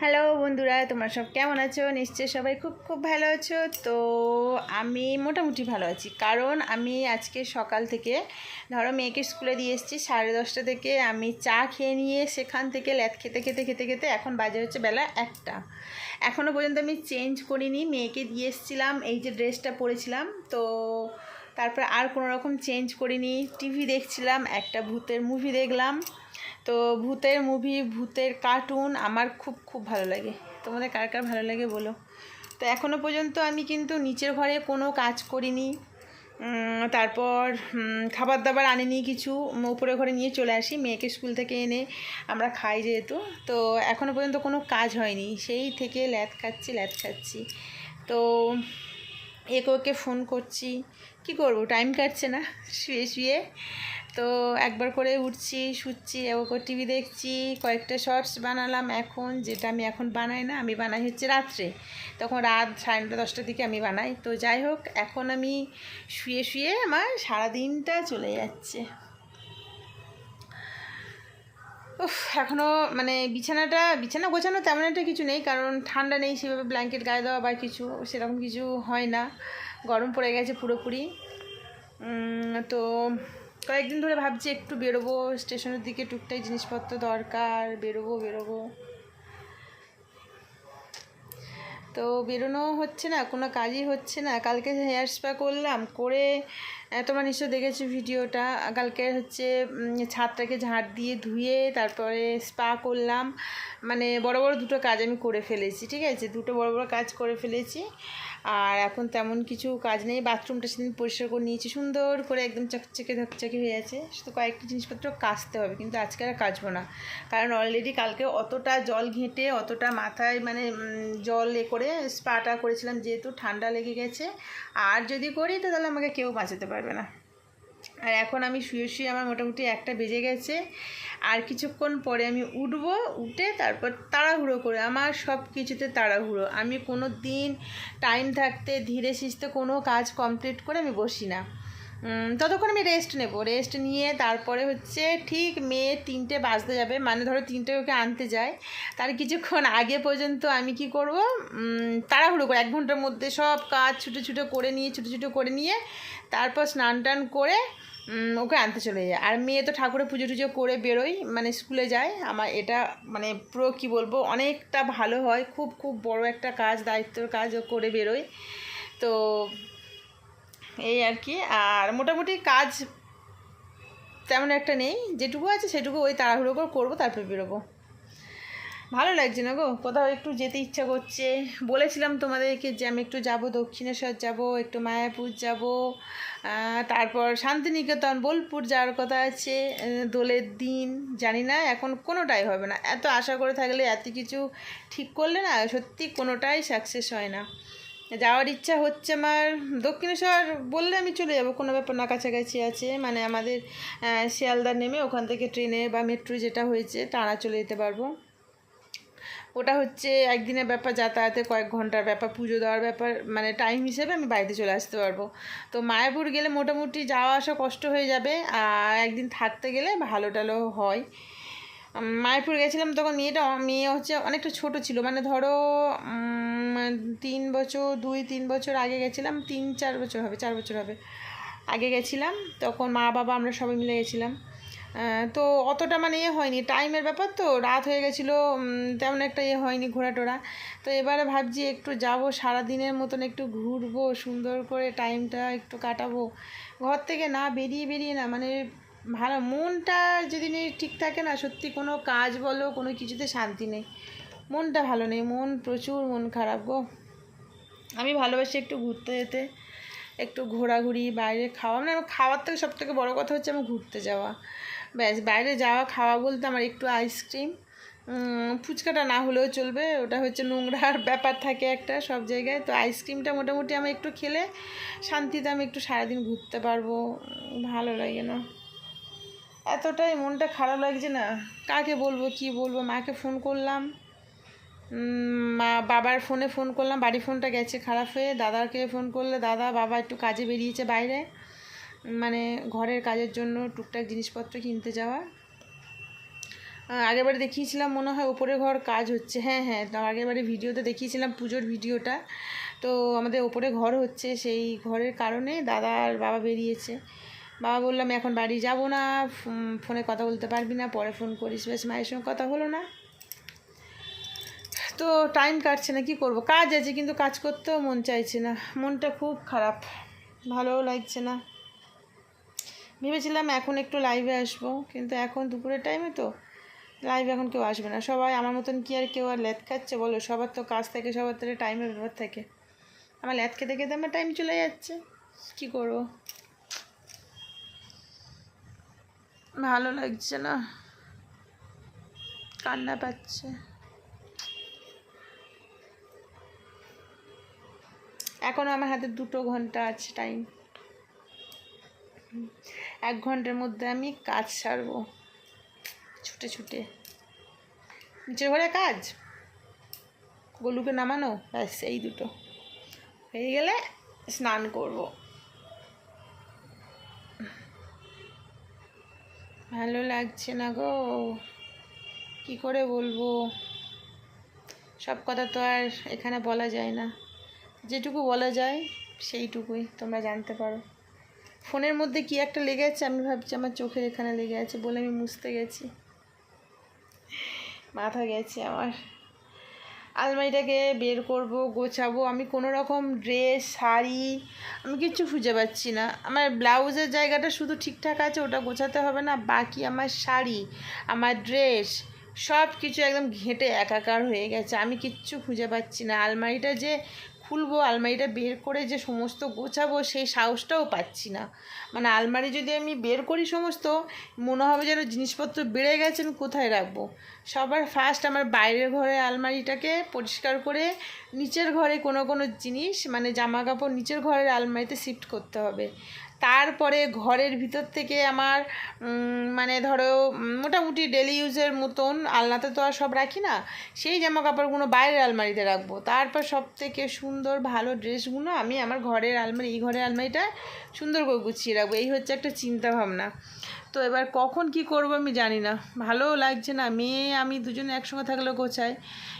Hello বন্ধুরা, তোমরা সব কেমন আছো? নিশ্চয়ই সবাই খুব খুব ভালো আছো। তো আমি মোটামুটি ভালো আছি। কারণ আমি আজকে সকাল থেকে, ধরো মেয়েকে স্কুলে দিয়ে এসেছি, সাড়ে দশটা থেকে আমি চা খেয়ে নিয়ে সেখান থেকে ল্যাদ খেতে খেতে খেতে খেতে এখন বাজে হচ্ছে বেলা একটা। এখনও পর্যন্ত আমি চেঞ্জ করিনি, মেয়েকে দিয়ে এসেছিলাম, এই যে ড্রেসটা পরেছিলাম। তো তারপর আর কোনো রকম চেঞ্জ করিনি। টিভি দেখছিলাম, একটা ভূতের মুভি দেখলাম। তো ভূতের মুভি ভূতের কার্টুন আমার খুব খুব ভালো লাগে। তোমাদের কার কার ভালো লাগে বলো? তো এখনও পর্যন্ত আমি কিন্তু নিচের ঘরে কোনো কাজ করিনি। তারপর খাবার দাবার আনিনি কিছু। উপরে ঘরে নিয়ে চলে আসি, মেয়েকে স্কুল থেকে এনে আমরা খাই যেহেতু। তো এখনও পর্যন্ত কোনো কাজ হয়নি। সেই থেকে ল্যাদ খাচ্ছি ল্যাদ খাচ্ছি। তো একে ওকে ফোন করছি। কি করব? টাইম কাটছে না। শুয়ে শুয়ে। তো একবার করে উঠছি, শুচ্ছি ওকে টিভি দেখছি, কয়েকটা শর্টস বানালাম এখন, যেটা আমি এখন বানাই না, আমি বানাই হচ্ছে রাত্রে। তখন রাত সাড়ে নটা, দশটার দিকে আমি বানাই। তো যাই হোক, এখন আমি শুয়ে শুয়ে আমার সারাদিনটা চলে যাচ্ছে। এখনও মানে বিছানাটা, বিছানা গোছানো তেমন একটা কিছু নেই, কারণ ঠান্ডা নেই, সেভাবে ব্ল্যাঙ্কেট গায়ে দেওয়া বা কিছু, সেরকম কিছু হয় না। গরম পড়ে গেছে পুরোপুরি। তো কয়েকদিন ধরে ভাবছি একটু বেরোবো, স্টেশনের দিকে টুকটাক জিনিসপত্র দরকার, বেরোবো বেরোবো। তো বেরোনো হচ্ছে না, কোনো কাজই হচ্ছে না। কালকে হেয়ার স্পা করলাম, করে তোমরা নিশ্চয় দেখেছ ভিডিওটা। কালকে হচ্ছে ছাদটাকে ঝাড় দিয়ে ধুয়ে তারপরে স্পা করলাম। মানে বড় বড় দুটো কাজ আমি করে ফেলেছি, ঠিক আছে? দুটো বড় বড় কাজ করে ফেলেছি। আর এখন তেমন কিছু কাজ নেই। বাথরুমটা সেদিন পরিষ্কার করে নিয়েছি। সুন্দর করে একদম চকচকে ধকচকে হয়ে আছে। শুধু কয়েকটা জিনিসপত্র কাচতে হবে, কিন্তু আজকে আর কাচবো না। কারণ অলরেডি কালকে অতটা জল ঘেঁটে, অতটা মাথায় মানে জল এ করে স্পাটা করেছিলাম, যেহেতু ঠান্ডা লেগে গেছে। আর যদি করি তো তাহলে আমাকে কেউ বাঁচাতে পারবে না। আর এখন আমি শুয়ে শুয়ে আমার মোটামুটি একটা বেজে গেছে। আর কিছুক্ষণ পরে আমি উঠবো, উঠে তারপর তাড়াহুড়ো করে, আমার সব কিছুতে তাড়াহুড়ো। আমি কোনো দিন টাইম থাকতে ধীরে সিস্তে কোনো কাজ কমপ্লিট করে আমি বসি না। ততক্ষণ আমি রেস্ট নেব। রেস্ট নিয়ে তারপরে হচ্ছে ঠিক মেয়ে তিনটে বাজতে যাবে মানে ধরো তিনটে ওকে আনতে যায়। তার কিছুক্ষণ আগে পর্যন্ত আমি কি করব? তাড়াহুড়ো করে এক ঘণ্টার মধ্যে সব কাজ ছুটো ছুটো করে নিয়ে, ছুটো ছুটো করে নিয়ে তারপর স্নান টান করে ওকে আনতে চলে যায়। আর মেয়ে তো ঠাকুরের পুজো টুজো করে বেরোই মানে স্কুলে যায়। আমার এটা মানে পুরো কী বলব, অনেকটা ভালো হয়। খুব খুব বড় একটা কাজ, দায়িত্বর কাজ করে বেরোয়। তো এই আর কি। আর মোটামুটি কাজ তেমন একটা নেই। যেটুকু আছে সেটুকু ওই তাড়াহুড়ো করে করব, তারপর বেরোবো। ভালো লাগছে না গো? কোথাও একটু যেতে ইচ্ছা করছে। বলেছিলাম তোমাদেরকে যে আমি একটু যাব, দক্ষিণেশ্বর যাব, একটু মায়াপুর যাব। তারপর শান্তিনিকেতন, বোলপুর যাওয়ার কথা আছে। দোলের দিন, জানি না, এখন কোনোটাই হবে না। এত আশা করে থাকলে এত কিছু ঠিক করলে না সত্যি কোনোটাই সাকসেস হয় না। যাওয়ার ইচ্ছা হচ্ছে আমার। দক্ষিণেশ্বর বললে আমি চলে যাব কোনো ব্যাপার না কাছাকাছি আছে। মানে আমাদের আহ, শিয়ালদা নেমে ওখান থেকে ট্রেনে বা মেট্রো যেটা হয়েছে টানা চলে যেতে পারব। ওটা হচ্ছে একদিনের ব্যাপার যাতায়াতে কয়েক ঘণ্টার ব্যাপার পুজো দেওয়ার ব্যাপার মানে টাইম হিসেবে আমি বাড়িতে চলে আসতে পারব। তো মায়াপুর গেলে মোটামুটি যাওয়া আসা কষ্ট হয়ে যাবে আর একদিন থাকতে গেলে ভালো টালো হয়। মায়াপুর গেছিলাম তখন মেয়েটা, মেয়ে হচ্ছে অনেকটা ছোট ছিল। মানে ধরো তিন বছর, দুই, তিন বছর আগে গেছিলাম, তিন, চার বছর হবে, চার বছর হবে। আগে গেছিলাম, তখন মা, বাবা আমরা সবাই মিলে গেছিলাম। তো অতটা মানে ইয়ে হয়নি। টাইমের ব্যাপার তো, রাত হয়ে গেছিল তেমন একটা ইয়ে হয়নি ঘোরাটোরা। তো এবারে ভাবছি একটু যাব, সারাদিনের মতন একটু ঘুরবো, সুন্দর করে টাইমটা একটু কাটাবো। ঘর থেকে না, বেরিয়ে বেরিয়ে না মানে ভালো, মনটা যদি ঠিক থাকে না, সত্যি কোনো কাজ বলো, কোনো কিছুতে শান্তি নেই। মনটা ভালো নেই, মন প্রচুর, মন খারাপ গো। আমি ভালোবাসি একটু ঘুরতে যেতে, একটু ঘোরাঘুরি, বাইরে খাওয়া। মানে আমার খাওয়ার থেকে সব থেকে বড়ো কথা হচ্ছে আমার ঘুরতে যাওয়া। ব্যাস, বাইরে যাওয়া, খাওয়া বলতে আমার একটু আইসক্রিম। ফুচকাটা না হলেও চলবে, ওটা হচ্ছে নোংরার ব্যাপার থাকে একটা সব জায়গায়। তো আইসক্রিমটা মোটামুটি আমি একটু খেলে শান্তিতে আমি একটু সারাদিন ঘুরতে পারব, ভালো লাগে না। এতটাই মনটা খারাপ লাগছে না। কাকে বলব, কি বলব? মাকে ফোন করলাম। মা, বাবার ফোনে ফোন করলাম। বাড়ি ফোনটা গেছে খারাপ হয়ে। দাদাকে ফোন করলে, দাদা, বাবা একটু কাজে বেরিয়েছে বাইরে। মানে ঘরের কাজের জন্য টুকটাক জিনিসপত্র কিনতে যাওয়া। আগেরবারে দেখিয়েছিলাম, মনে হয় ওপরে ঘর কাজ হচ্ছে। হ্যাঁ হ্যাঁ তো আগেরবারে ভিডিওতে দেখিয়েছিলাম পুজোর ভিডিওটা। তো আমাদের ওপরে ঘর হচ্ছে সেই ঘরের কারণে দাদা আর বাবা বেরিয়েছে। বাবা বললাম, এখন বাড়ি যাব না, ফোনে কথা বলতে পারবি না, পরে ফোন করিস। বেশ, মায়ের সঙ্গে কথা হলো না। তো টাইম কাটছে না, কি করব? কাজ আছে, কিন্তু কাজ করতেও মন চাইছে না। মনটা খুব খারাপ, ভালোও লাগছে না। ভেবেছিলাম এখন একটু লাইভে আসব, কিন্তু এখন দুপুরের টাইমে তো লাইভে এখন কেউ আসবে না। সবাই আমার মতন কি আর কেউ আর ল্যাদ খাচ্ছে বলো? সবার তো কাজ থাকে, সবার তো টাইমের ব্যাপার থাকে। আমার ল্যাদ খেতে খেতে আমার টাইম চলে যাচ্ছে। কি করব? ভালো লাগছে না। কান্না পাচ্ছে। এখনও আমার হাতে দুটো ঘণ্টা আছে টাইম এক ঘণ্টার মধ্যে আমি কাজ সারবো। ছুটে ছুটে। নিচের ঘরে কাজ? গলুকে নামানো? ব্যাস, এই দুটো। হয়ে গেলে স্নান করব। ভালো লাগছে না গো। কি করে বলব? সব কথা তো আর এখানে বলা যায় না। যেটুকু বলা যায়, সেইটুকুই তোমরা জানতে পারো। ফোনের মধ্যে কি একটা লেগে আছে? আমি ভাবছি আমার চোখের এখানে লেগে আছে বলে আমি মুছতে গেছি। মাথা গেছে আমার। আলমারিটাকে বের করব, গোছাবো। আমি কোনো রকম ড্রেস, শাড়ি, আমি কিচ্ছু খুঁজে পাচ্ছি না। আমার ব্লাউজের জায়গাটা শুধু ঠিকঠাক আছে, ওটা গোছাতে হবে না। বাকি আমার শাড়ি, আমার ড্রেস সব কিছু একদম ঘেঁটে একাকার হয়ে গেছে। আমি কিচ্ছু খুঁজে পাচ্ছি না। আলমারিটা যে খুলবো, আলমারিটা বের করে যে সমস্ত গোছাবো, সেই সাহসটাও পাচ্ছি না। মানে আলমারি যদি আমি বের করি সমস্ত, মনে হবে যেন জিনিসপত্র বেড়ে গেছে, আমি কোথায় রাখব? সবার ফার্স্ট আমার বাইরের ঘরে আলমারিটাকে পরিষ্কার করে নিচের ঘরে কোনো কোনো জিনিস মানে জামা কাপড় নিচের ঘরের আলমারিতে শিফট করতে হবে। তারপরে ঘরের ভিতর থেকে আমার মানে ধরো মোটামুটি ডেলি ইউজের মতন আলনাতে তো আর সব রাখি না, সেই জামা কাপড়গুলো বাইরের আলমারিতে রাখব। তারপর সব থেকে সুন্দর ভালো ড্রেসগুলো আমি আমার ঘরের আলমারি, এই ঘরের আলমারিটা সুন্দর করে গুছিয়ে রাখব। এই হচ্ছে একটা চিন্তা ভাবনা তো এবার কখন কি করব আমি জানি না। ভালো লাগছে না, মেয়ে, আমি দুজনে একসঙ্গে থাকলে গোছায়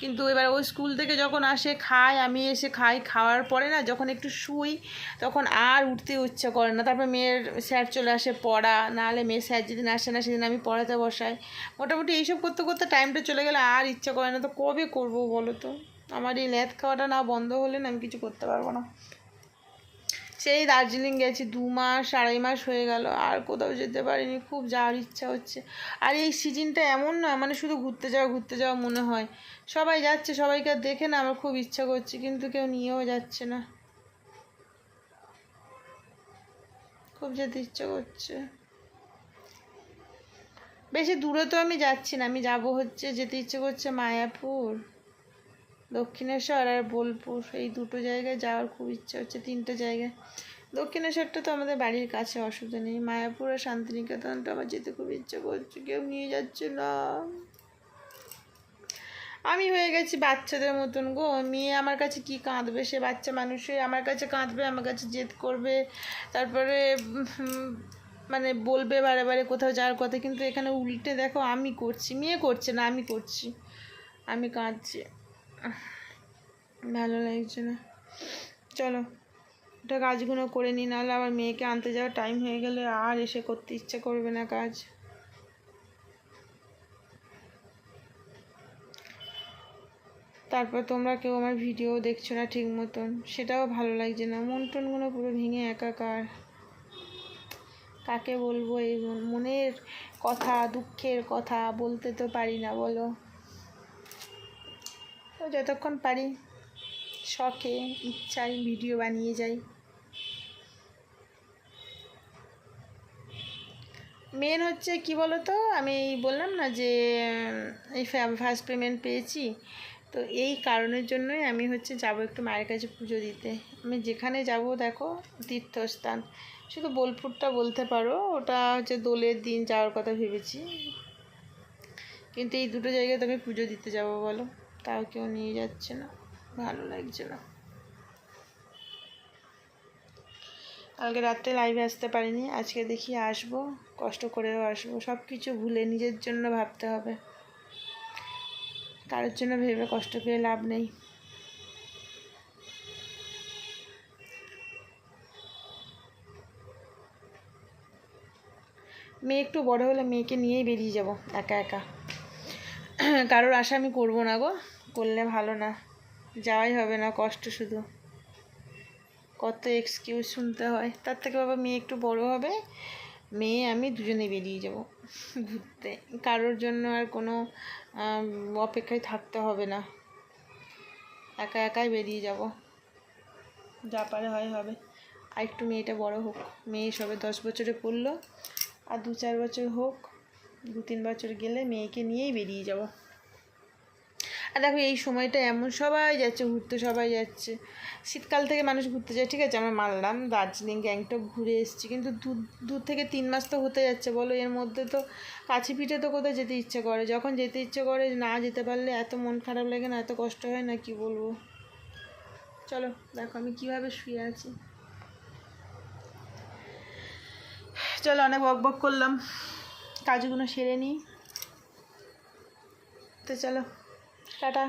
কিন্তু এবার ওই স্কুল থেকে যখন আসে, খায়, আমি এসে খাই। খাওয়ার পরে না, যখন একটু শুই, তখন আর উঠতে ইচ্ছা করে না। তারপর মেয়ের স্যার চলে আসে পড়া। নাহলে মেয়ে স্যার যেদিন আসে না, সেদিন আমি পড়াতে বসাই। মোটামুটি এইসব করতে করতে টাইমটা চলে গেলে আর ইচ্ছা করে না। তো কবে করব বলো তো? আমার এই ল্যাদ খাওয়াটা না বন্ধ হলে না আমি কিছু করতে পারব না। সেই দার্জিলিং গেছি, দু মাস, আড়াই মাস হয়ে গেল, আর কোথাও যেতে পারিনি, খুব যাওয়ার ইচ্ছা হচ্ছে। আর এই সিজনটা এমন না মানে শুধু ঘুরতে যাওয়া ঘুরতে যাওয়া মনে হয়। সবাই যাচ্ছে, সবাইকে দেখে না, আমার খুব ইচ্ছা করছে, কিন্তু কেউ নিয়েও যাচ্ছে না। খুব যেতে ইচ্ছা করছে। বেশি দূরে তো আমি যাচ্ছি না, আমি যাব হচ্ছে, যেতে ইচ্ছে করছে মায়াপুর। দক্ষিণেশ্বর আর বোলপুর, এই দুটো জায়গায় যাওয়ার খুব ইচ্ছা হচ্ছে, তিনটে জায়গায়। দক্ষিণেশ্বরটা তো আমাদের বাড়ির কাছে অসুবিধা নেই, মায়াপুর আর শান্তিনিকেতনটা আমার যেতে খুব ইচ্ছা করছে, কেউ নিয়ে যাচ্ছে না। আমি হয়ে গেছি বাচ্চাদের মতন গো, মেয়ে আমার কাছে কি কাঁদবে? সে বাচ্চা মানুষে আমার কাছে কাঁদবে, আমার কাছে জেদ করবে, তারপরে মানে বলবে বারে বারে কোথাও যাওয়ার কথা, কিন্তু এখানে উল্টে দেখো আমি করছি, মেয়ে করছে না, আমি করছি, আমি কাঁদছি। ভালো লাগছে না। চলো, ওটা কাজগুলো করে নিই নাহলে আবার মেয়েকে আনতে যাওয়ার টাইম হয়ে গেলে আর এসে করতে ইচ্ছে করবে না কাজ। তারপর তোমরা কেউ আমার ভিডিও দেখছ না ঠিক মতন, সেটাও ভালো লাগছে না। মন টনগুলো পুরো ভেঙে একাকার। কাকে বলব এই মনের কথা, দুঃখের কথা বলতে তো পারি না, বলো। তো যতক্ষণ পারি, শখে ইচ্ছায় ভিডিও বানিয়ে যাই। মেন হচ্ছে কি বলো তো আমি বললাম না যে, এই ফার্স্ট পেমেন্ট পেয়েছি। তো এই কারণের জন্যই আমি হচ্ছে যাব একটু মায়ের কাছে পুজো দিতে। আমি যেখানে যাব দেখো, তীর্থস্থান। শুধু বোলপুরটা বলতে পারো, ওটা হচ্ছে দোলের দিন যাওয়ার কথা ভেবেছি। কিন্তু এই দুটো জায়গায় তো আমি পুজো দিতে যাব, বলো। তাও কেউ নিয়ে যাচ্ছে না। ভালো লাগছে না। কালকে রাত্রে লাইভে আসতে পারিনি। আজকে দেখি আসব, কষ্ট করেও আসব। সব কিছু ভুলে নিজের জন্য ভাবতে হবে। কারোর জন্য ভেবে কষ্ট পেয়ে লাভ নেই। মেয়ে একটু বড় হলে মেয়েকে নিয়েই বেরিয়ে যাব, একা একা। কারোর আশা আমি করব না গো। করলে ভালো না। যাওয়াই হবে না, কষ্ট শুধু। কত এক্সকিউজ শুনতে হয়। তার থেকে বাবা মেয়ে একটু বড় হবে। মেয়ে আমি দুজনে বেরিয়ে যাব ঘুরতে। কারোর জন্য আর কোনো অপেক্ষায় থাকতে হবে না। একা একাই বেরিয়ে যাব। যা পারে হয় হবে। আর একটু মেয়েটা বড় হোক। মেয়ে সবে দশ বছরে পড়ল। আর দু চার বছর হোক। দু তিন বছর গেলে মেয়েকে নিয়েই বেরিয়ে যাব। আর দেখো এই সময়টা এমন সবাই যাচ্ছে, ঘুরতে সবাই যাচ্ছে। শীতকাল থেকে মানুষ ঘুরতে যায়, ঠিক আছে? আমরা মানলাম দার্জিলিং, গ্যাংটক ঘুরে এসেছি, কিন্তু দু দু থেকে তিন মাস তো হতে যাচ্ছে। বলো, এর মধ্যে তো কাছে পিঠে তো কোথাও যেতে ইচ্ছে করে? যখন যেতে ইচ্ছে করে না যেতে পারলে এত মন খারাপ লাগে না, এত কষ্ট হয় না, কি বলব? চলো, দেখো আমি কীভাবে শুয়ে আছি। চলো, অনেক বক বক করলাম। কাজগুলো সেরে নিই। তো চলো টাটা।